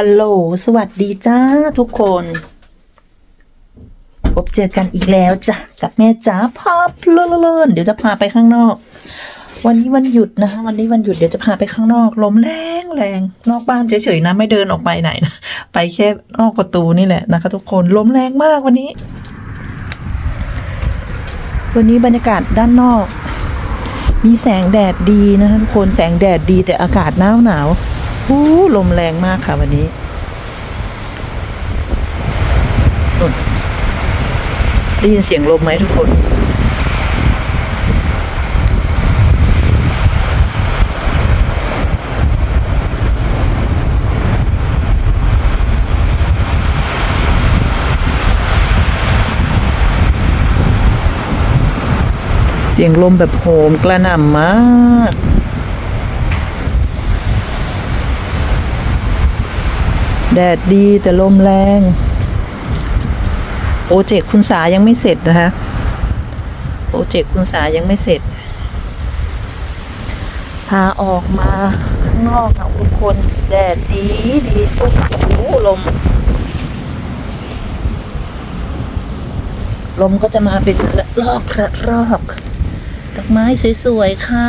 ฮัลโหล สวัสดีจ้าทุกคน พบเจอกันอีกแล้วจ้ะ กับแม่จ๋าพาเพลินเดี๋ยวจะพาไปข้างนอก วันนี้วันหยุดนะวันนี้วันหยุดเดี๋ยวจะพาไปข้างนอก ลมแรงแรงนอกบ้านเฉยๆนะไม่เดินออกไปไหนนะไปแค่นอกประตูนี่แหละนะคะ ทุกคนลมแรงมากวันนี้ วันนี้บรรยากาศด้านนอก มีแสงแดดดีนะคะทุกคนแสงแดดดีแต่อากาศหนาวหนาว หูลมแรงมากค่ะวันนี้นู่นได้ยินเสียงลมไหมทุกคน เสียงลมแบบโหมกระหน่ำมาก แดดดีแต่ลมแรง โปรเจกต์คุณสายังไม่เสร็จนะคะโปรเจกต์คุณสายังไม่เสร็จ พาออกมาข้างนอกค่ะทุกคนแดดดีดีโอ้โหลม ลมก็จะมาเป็นระลอกระรอก ดอกไม้สวยๆค่ะ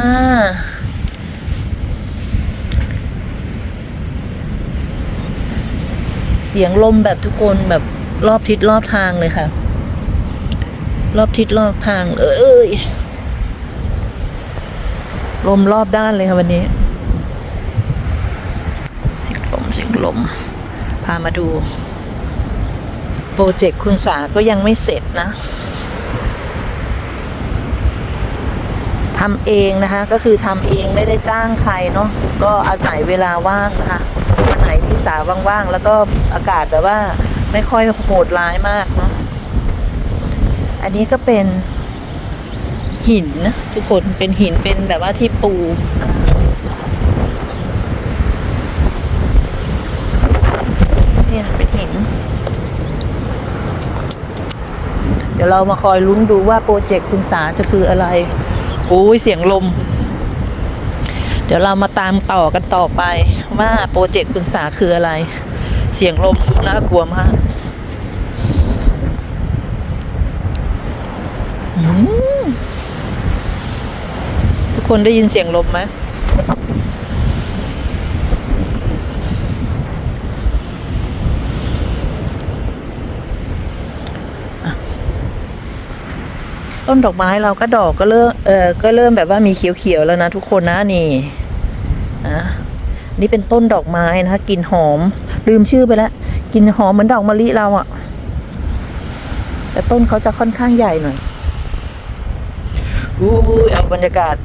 เสียงลมแบบทุกคนแบบรอบทิศรอบทางเลยค่ะ รอบทิศรอบทาง เอ้ยลมรอบด้านเลยค่ะวันนี้เสียงลมเสียงลม พามาดู โปรเจกต์คุณสาก็ยังไม่เสร็จนะทำเองนะคะ ก็คือทำเองไม่ได้จ้างใครเนาะก็อาศัยเวลาว่างนะคะ วันไหนที่สาว่างๆ แล้วก็อากาศแบบว่าไม่ค่อยโหดร้ายมากเนาะอันนี้ก็เป็นหินนะทุกคนเป็นหินเป็นแบบว่าที่ปูเนี่ยเป็นหิน เดี๋ยวเรามาคอยลุ้นดูว่าโปรเจกต์คุณสาจะคืออะไรโอ้ยเสียงลม เดี๋ยวเรามาตามต่อกันต่อไปว่าโปรเจกต์คุณสาคืออะไร เสียงลมน่ากลัวมากทุกคนได้ยินเสียงลมไหม ต้นดอกไม้เราก็ดอกก็เริ่มเออก็เริ่มแบบว่ามีเขียวๆแล้วนะทุกคนนะนี่นะนี่เป็นต้นดอกไม้นะคะกลิ่นหอม ลืมชื่อไปแล้วกลิ่นหอมเหมือนดอกมะลิเราอะแต่ต้นเขาจะค่อนข้างใหญ่หน่อยอู้เอาบรรยากาศ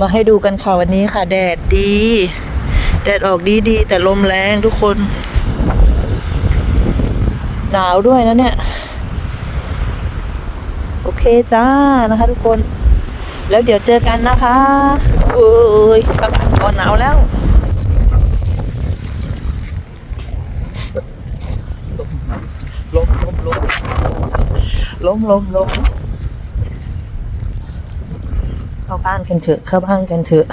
มาให้ดูกันค่ะวันนี้ค่ะ แดดดี แดดออกดีดีแต่ลมแรงทุกคน หนาวด้วยนะเนี่ย เคจ้านะคะ ทุกคน แล้วเดี๋ยวเจอกันนะคะโอ้ยประบะก่อนหนาวแล้วลมลมลมลมลมลมเข้าบ้านกันเถอะ เข้าบ้านกันเถอะ